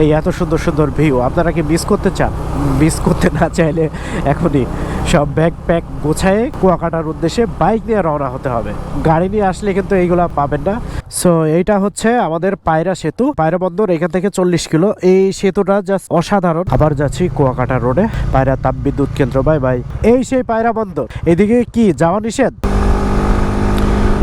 এই এত সুন্দর সুন্দর ভিউ আপনারা কি মিস করতে চান? মিস করতে না চাইলে এখনই সব ব্যাগ প্যাক গোছায় কুয়াকাটার উদ্দেশ্যে বাইক নিয়ে রওনা হতে হবে। গাড়ি নিয়ে আসলে কিন্তু এইগুলা পাবেন না। সো এইটা হচ্ছে আমাদের পায়রা সেতু। পায়রা বন্দর এখান থেকে চল্লিশ কিলো। এই সেতুটা জাস্ট অসাধারণ। আবার যাচ্ছি কুয়াকাটা রোডে পায়রা তাপবিদ্যুৎ কেন্দ্র বাই বাই এই সেই পায়রা বন্দর। এদিকে কি, যাওয়া নিষেধ?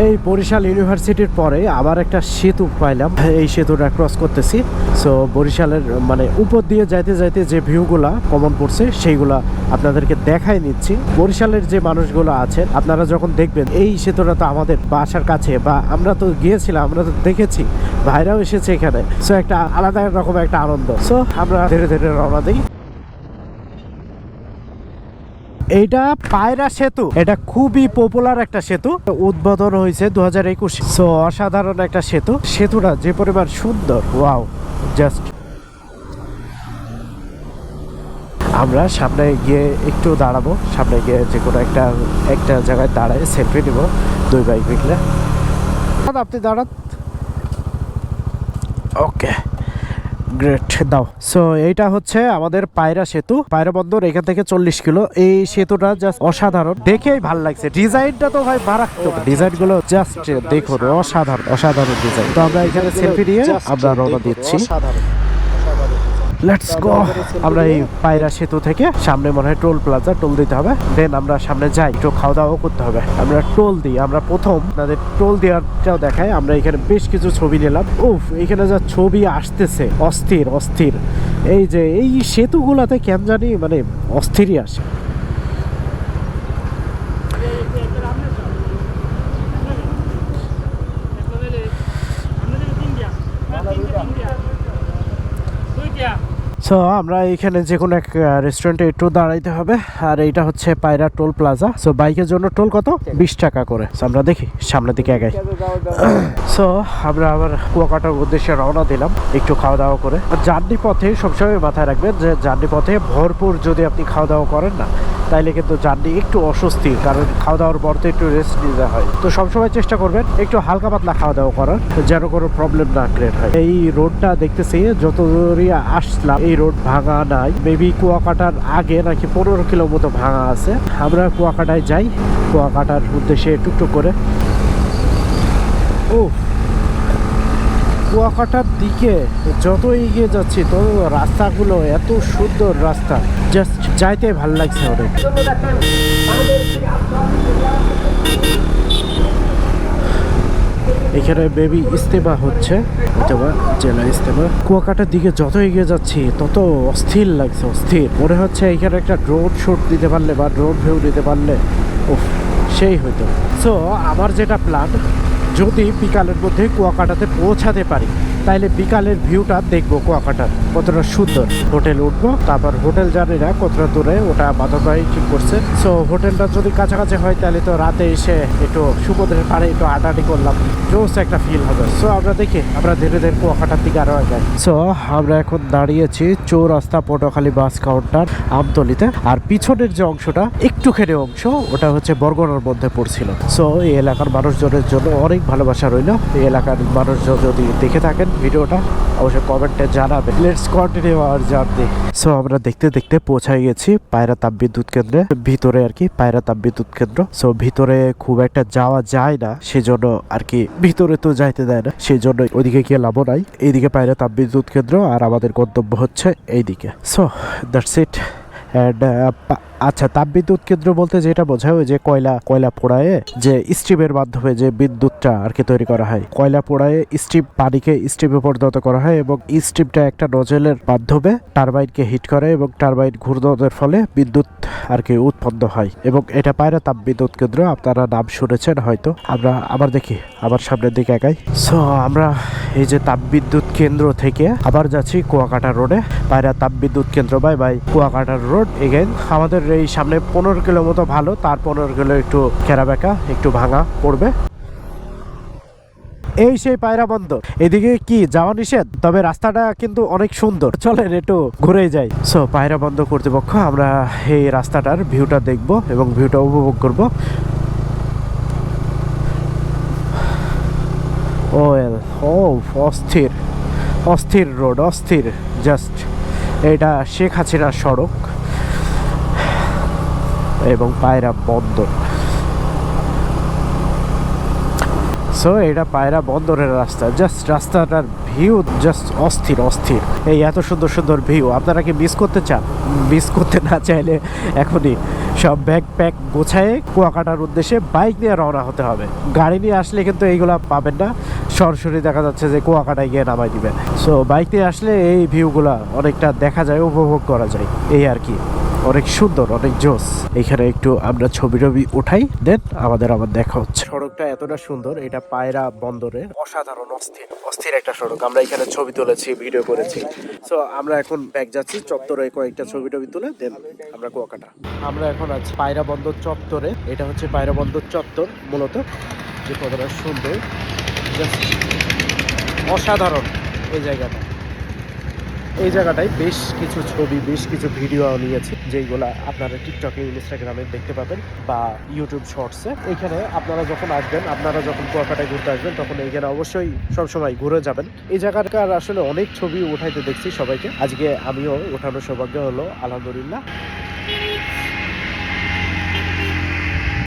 এই বরিশাল ইউনিভার্সিটির পরে আবার একটা সেতু পাইলাম। এই সেতুটা ক্রস করতেছি। সো বরিশালের মানে উপর দিয়ে যাইতে যাইতে যে ভিউগুলা কমন পড়ছে, সেইগুলা আপনাদেরকে দেখাই নিচ্ছি। বরিশালের যে মানুষগুলো আছেন, আপনারা যখন দেখবেন, এই সেতুটা তো আমাদের বাসার কাছে বা আমরা তো গিয়েছিলাম, আমরা তো দেখেছি, ভাইরাও এসেছে এখানে। সো একটা আলাদা রকম একটা আনন্দ। সো আমরা ধীরে ধীরে রওনা দিই। এইটা পায়রা সেতু। এটা খুবই পপুলার একটা সেতু। উদ্বোধন হয়েছে দু হাজার একুশ। সো অসাধারণ একটা সেতু। সেতুটা যে পরিমাণ সুন্দর। ওয়াও জাস্ট আমরা সামনে গিয়ে একটু দাঁড়াবো। সামনে গিয়ে যে কোনো একটা একটা জায়গায় দাঁড়ায় সেলফি নিব দুই বাইক মিলে। আপনি দাঁড়ান। ওকে গ্রেট দাও। সো এইটা হচ্ছে আমাদের পায়রা সেতু। পায়রা বন্দর এখান থেকে চল্লিশ কিলো। এই সেতুটা জাস্ট অসাধারণ। দেখেই ভালো লাগছে। ডিজাইনটা তো ভাই মারাত্মক। ডিজাইনগুলো জাস্ট দেখুন অসাধারণ অসাধারণ ডিজাইন। তো আমরা এখানে সেলফি নিয়ে আমরা রওনা দিচ্ছি। লেটস গো আমরা এই পায়রা সেতু থেকে সামনে মনে হয় টোল প্লাজা, টোল দিতে হবে। দেন আমরা সামনে যাই। একটু খাওয়া দাওয়া করতে হবে। আমরা টোল দিই। আমরা প্রথম তাদের টোল দেওয়ারটাও দেখাই। আমরা এখানে বেশ কিছু ছবি নিলাম। উফ, এখানে যা ছবি আসতেছে। অস্থির অস্থির। এই যে, এই সেতুগুলাতে কেন জানি মানে অস্থিরই আসে সো আমরা এখানে যে কোনো এক রেস্টুরেন্টে একটু দাঁড়াইতে হবে। আর এইটা হচ্ছে পায়রা টোল প্লাজা। সো বাইকের জন্য টোল কত? বিশ টাকা করে। আমরা দেখি, সামনের দিকে আগাই। সো আমরা আবার কুয়াকাটার উদ্দেশ্যে রওনা দিলাম, একটু খাওয়া দাওয়া করে জার্নি পথে সবসময় মাথায় রাখবেন যে, জার্নি পথে ভরপুর যদি আপনি খাওয়া দাওয়া করেন না তাইলে কিন্তু জার্নি একটু অস্বস্তি, কারণ খাওয়া দাওয়ার পর তো একটু রেস্ট নিতে হয়। তো সবসময় চেষ্টা করবেন একটু হালকা পাতলা খাওয়া দাওয়া করার যেন কোনো প্রবলেম না ক্রিয়েট হয়। এই রোডটা দেখতেছি যত দূরই আসলাম, এই রোড ভাঙা নাই। মেবি কুয়াকাটার আগে নাকি পনেরো কিলো মতো ভাঙা আছে। আমরা কুয়াকাটায় যাই, কুয়াকাটার উদ্দেশ্যে টুকটুক করে। ও কুয়াকাটার দিকে যত এগিয়ে যাচ্ছি, তত রাস্তাগুলো এত সুন্দর রাস্তা। জাস্ট যাইতে ভালো লাগছে অনেক এখানে বেবি ইস্তেমা হচ্ছে, অথবা জেলা ইস্তেমা। কুয়াকাটার দিকে যত এগিয়ে যাচ্ছি, তত অস্থির লাগছে, অস্থির। মনে হচ্ছে এখানে একটা ড্রোন শুট দিতে পারলে বা ড্রোন ভিউ দিতে পারলে ও সেই হইতো। সো আমার যেটা প্ল্যান যদি বিকালের মধ্যে কুয়াকাটাতে পৌঁছাতে পারি। তাইলে বিকালের ভিউটা দেখব কুয়াকাটার। কতটা সুন্দর হোটেল উঠবো, তারপর হোটেল জানি না কতটা দূরে, ওটা বাদক ভাই ঠিক করছে। সো হোটেলটা যদি কাছাকাছি হয় তাহলে তো রাতে এসে একটু সমুদ্রের পাড়ে একটু হাঁটাহাঁটি করলাম। জোস একটা ফিল হবে। সো আমরা দেখি, আমরা ধীরে ধীরে কুয়াকাটার দিকে আরও আগাই। সো আমরা এখন দাঁড়িয়েছি চৌরাস্তা পটুয়াখালী বাস কাউন্টার আমতলিতে। আর পিছনের যে অংশটা, একটুখানি অংশ, ওটা হচ্ছে বরগনার মধ্যে পড়ছিল। সো এই এলাকার মানুষজনের জন্য অনেক ভালোবাসা রইল। এই এলাকার মানুষজন যদি দেখে থাকেন ভিডিওটা অবশ্যই কমেন্টে জানাবে লেটস কন্টিনিউ আর জার্নি সো আমরা দেখতে দেখতে পৌঁছায় গেছি পায়রা তাপবিদ্যুৎ কেন্দ্রে। ভিতরে আর কি পায়রা তাপবিদ্যুৎ কেন্দ্র। সো ভিতরে খুব একটা যাওয়া যায় না, সেজন্য আর কি ভিতরে তো যাইতে দেয় না সেই জন্য ওইদিকে গিয়ে লাভও নাই। এইদিকে পায়রা তাপবিদ্যুৎ কেন্দ্র আর আমাদের গন্তব্য হচ্ছে এইদিকে। সো দ্যাটস ইট অ্যান্ড আচ্ছা তাপবিদ্যুৎ কেন্দ্র বলতে যেটা বোঝায় যে কয়লা কয়লা পোড়ায় যে স্টিমের মাধ্যমে যে বিদ্যুৎটা আর কি তৈরি করা হয়। কয়লা পোড়ায় স্টিম পানিকে স্টিমে পরিণত করা হয় এবং স্টিমটা একটা নজেলের মাধ্যমে টারবাইনকে হিট করে এবং টারবাইন ঘূর্ণনের ফলে বিদ্যুৎ আর কি উৎপন্ন হয় এবং এটা পায়রা তাপবিদ্যুৎ কেন্দ্র, আপনারা নাম শুনেছেন হয়তো। আমরা আবার দেখি, আবার সামনের দিকে একাই সো আমরা এই যে তাপবিদ্যুৎ কেন্দ্র থেকে আবার যাচ্ছি কুয়াকাটা রোডে। পায়রা তাপবিদ্যুৎ কেন্দ্র বাই বাই কুয়াকাটার রোড এগেন আমাদের এই সামনে পনেরো কিলো মতো ভালো, তার পনেরো কিলো একটু বেঁকা একটু ভাঙা পড়বে। এই সেই পায়রা বন্দর। এদিকে কি, যাওয়া নিষেধ? তবে রাস্তাটা কিন্তু অনেক সুন্দর। চলেন একটু ঘুরে যাই। সো পায়রা বন্দর কর্তৃপক্ষ, আমরা এই রাস্তাটার ভিউটা দেখব এবং ভিউটা উপভোগ করব। ওয়েল ও অস্থির। অস্থির রোড অস্থির। জাস্ট এটা শেখ হাসিনার সড়ক। এবং পায়রা বন্দর সো এটা পায়রা বন্দরের রাস্তা। জাস্ট রাস্তাটার ভিউ জাস্ট অস্থির অস্থির। এই এত সুন্দর সুন্দর ভিউ আপনারা কি মিস করতে চান? মিস করতে না চাইলে এখনই সব ব্যাগ প্যাক গোছায় কুয়াকাটার উদ্দেশ্যে বাইক নিয়ে রওনা হতে হবে। গাড়ি নিয়ে আসলে কিন্তু এইগুলা পাবেন না। সরাসরি দেখা যাচ্ছে যে কুয়াকাটায় গিয়ে নামাই দিবে সো বাইক নিয়ে আসলে এই ভিউগুলা অনেকটা দেখা যায়, উপভোগ করা যায়। এই আর কি। অনেক সুন্দর, অনেক জোস। এখানে একটু আমরা ছবি টবি উঠাই, দেন আমাদের আবার দেখা হচ্ছে। সড়কটা এতটা সুন্দর, এটা পায়রা বন্দরে অসাধারণ অস্থির অস্থির একটা সড়ক। আমরা এখানে ছবি তুলেছি, ভিডিও করেছি। সো আমরা এখন ব্যাগ যাচ্ছি চত্বরে কয়েকটা ছবি টবি তুলে, দেন আমরা কুয়াকাটা। আমরা এখন আছি পায়রা বন্দর চত্বরে। এটা হচ্ছে পায়রা বন্দর চত্বর, মূলত। যে কতটা সুন্দর অসাধারণ এই জায়গাটা। এই জায়গাটায় বেশ কিছু ছবি, বেশ কিছু ভিডিও নিয়েছি, যেইগুলা আপনারা টিকটকে ইনস্টাগ্রামে দেখতে পাবেন বা ইউটিউব শর্টসে এখানে আপনারা যখন আসবেন, আপনারা যখন কুয়াকাটায় ঘুরতে আসবেন, তখন এখানে অবশ্যই সবসময় ঘুরে যাবেন। এই জায়গাটার আসলে অনেক ছবি উঠাইতে দেখছি সবাইকে। আজকে আমিও ওঠানোর সৌভাগ্য হলো, আলহামদুলিল্লাহ।